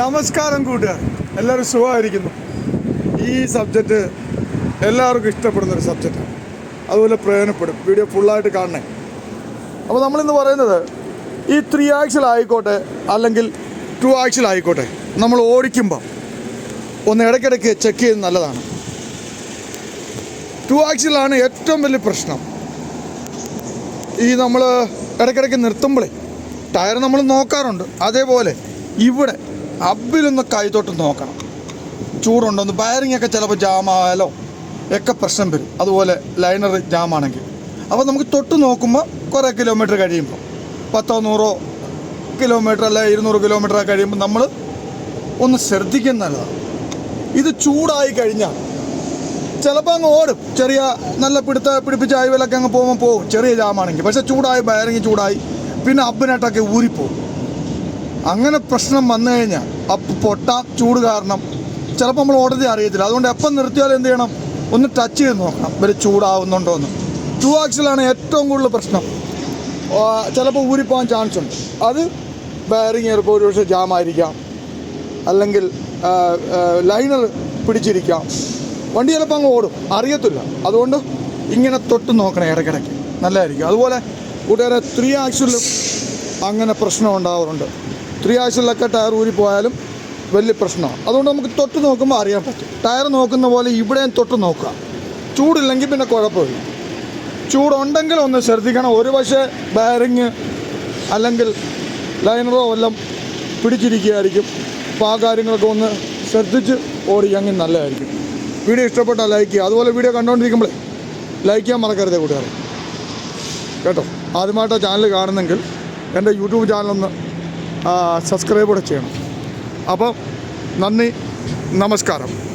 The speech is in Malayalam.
നമസ്കാരം കൂട്ടുകാർ. എല്ലാവരും സുഖമായിരിക്കുന്നു. ഈ സബ്ജക്റ്റ് എല്ലാവർക്കും ഇഷ്ടപ്പെടുന്ന ഒരു സബ്ജക്റ്റാണ് അതുപോലെ പ്രയോജനപ്പെടും. വീഡിയോ ഫുള്ളായിട്ട് കാണണേ. അപ്പോൾ നമ്മളിന്ന് പറയുന്നത് ഈ ത്രീ ആക്സിൽ ആയിക്കോട്ടെ അല്ലെങ്കിൽ ടു ആക്സിൽ ആയിക്കോട്ടെ നമ്മൾ ഓടിക്കുമ്പോൾ ഒന്ന് ഇടയ്ക്കിടയ്ക്ക് ചെക്ക് ചെയ്യുന്നത് നല്ലതാണ്. ടു ആക്സിലാണ് ഏറ്റവും വലിയ പ്രശ്നം. ഈ നമ്മൾ ഇടയ്ക്കിടയ്ക്ക് നിർത്തുമ്പോഴേ ടയർ നമ്മൾ നോക്കാറുണ്ട്. അതേപോലെ ഇവിടെ അബിലൊന്ന് കൈതൊട്ട് നോക്കണം. ചൂടുണ്ടോന്ന്. ബയറിംഗ് ഒക്കെ ചിലപ്പോൾ ജാമായാലോ ഒക്കെ പ്രശ്നം വരും. അതുപോലെ ലൈനർ ജാമാണെങ്കിൽ. അപ്പോൾ നമുക്ക് തൊട്ട് നോക്കുമ്പോൾ കുറേ കിലോമീറ്റർ കഴിയുമ്പോൾ പത്തോ നൂറോ കിലോമീറ്റർ അല്ല ഇരുന്നൂറ് കിലോമീറ്റർ കഴിയുമ്പോൾ നമ്മൾ ഒന്ന് ശ്രദ്ധിക്കുന്നതാണ് ഇത് ചൂടായി കഴിഞ്ഞാൽ ചിലപ്പോൾ അങ്ങ് ഓടും. ചെറിയ നല്ല പിടുത്ത പിടിപ്പിച്ച അയവിലൊക്കെ അങ്ങ് പോകുമ്പോൾ പോകും. ചെറിയ ജാമാണെങ്കിൽ. പക്ഷേ ചൂടായി ബയറിങ് ചൂടായി പിന്നെ അബ്ബിനായിട്ടൊക്കെ ഊരിപ്പോവും അങ്ങനെ പ്രശ്നം വന്നു കഴിഞ്ഞാൽ അപ്പം പൊട്ടാം ചൂട് കാരണം ചിലപ്പോൾ നമ്മൾ ഓടതി അറിയത്തില്ല. അതുകൊണ്ട് എപ്പം നിർത്തിയാലും എന്ത് ചെയ്യണം? ഒന്ന് ടച്ച് ചെയ്ത് നോക്കണം. ഇവർ ചൂടാവുന്നുണ്ടോ എന്ന് ടു ആക്സിലാണ് ഏറ്റവും കൂടുതൽ പ്രശ്നം. ചിലപ്പോൾ ഊരിപ്പോകാൻ ചാൻസ് ഉണ്ട്. അത് ബയറിങ് ചിലപ്പോൾ ഒരു പക്ഷേ ജാമായിരിക്കാം അല്ലെങ്കിൽ ലൈനർ പിടിച്ചിരിക്കാം. വണ്ടി ചിലപ്പോൾ അങ്ങ് ഓടും. അറിയത്തില്ല. അതുകൊണ്ട് ഇങ്ങനെ തൊട്ട് നോക്കണം ഇടയ്ക്കിടയ്ക്ക്. നല്ലതായിരിക്കും. അതുപോലെ കൂട്ടുകാരെ ത്രീ ആക്സിലും അങ്ങനെ പ്രശ്നം ഉണ്ടാവാറുണ്ട്. ത്രീ ആക്സിലൊക്കെ ടയർ ഊരിപ്പോയാലും വലിയ പ്രശ്നമാണ്. അതുകൊണ്ട് നമുക്ക് തൊട്ട് നോക്കുമ്പോൾ അറിയാൻ പറ്റും. ടയർ നോക്കുന്ന പോലെ ഇവിടെയും തൊട്ട് നോക്കുക ചൂടില്ലെങ്കിൽ പിന്നെ കുഴപ്പമില്ല. ചൂടുണ്ടെങ്കിൽ ഒന്ന് ശ്രദ്ധിക്കണം. ഒരു പക്ഷേ ബയറിങ് അല്ലെങ്കിൽ ലൈനറോ എല്ലാം പിടിച്ചിരിക്കുകയായിരിക്കും. അപ്പോൾ ആ കാര്യങ്ങളൊക്കെ ഒന്ന് ശ്രദ്ധിച്ച് ഓടിക്കുകയെങ്കിൽ നല്ലതായിരിക്കും. വീഡിയോ ഇഷ്ടപ്പെട്ടാൽ ലൈക്ക് ചെയ്യുക. അതുപോലെ വീഡിയോ കണ്ടുകൊണ്ടിരിക്കുമ്പോൾ ലൈക്ക് ചെയ്യാൻ മറക്കരുത് കൂട്ടുകാർ കേട്ടോ? ആദ്യമായിട്ടാണ് ചാനൽ കാണുന്നെങ്കിൽ എന്റെ യൂട്യൂബ് ചാനലൊന്ന് സബ്സ്ക്രൈബ് കൂടെ ചെയ്യണം. അപ്പം നന്ദി നമസ്കാരം.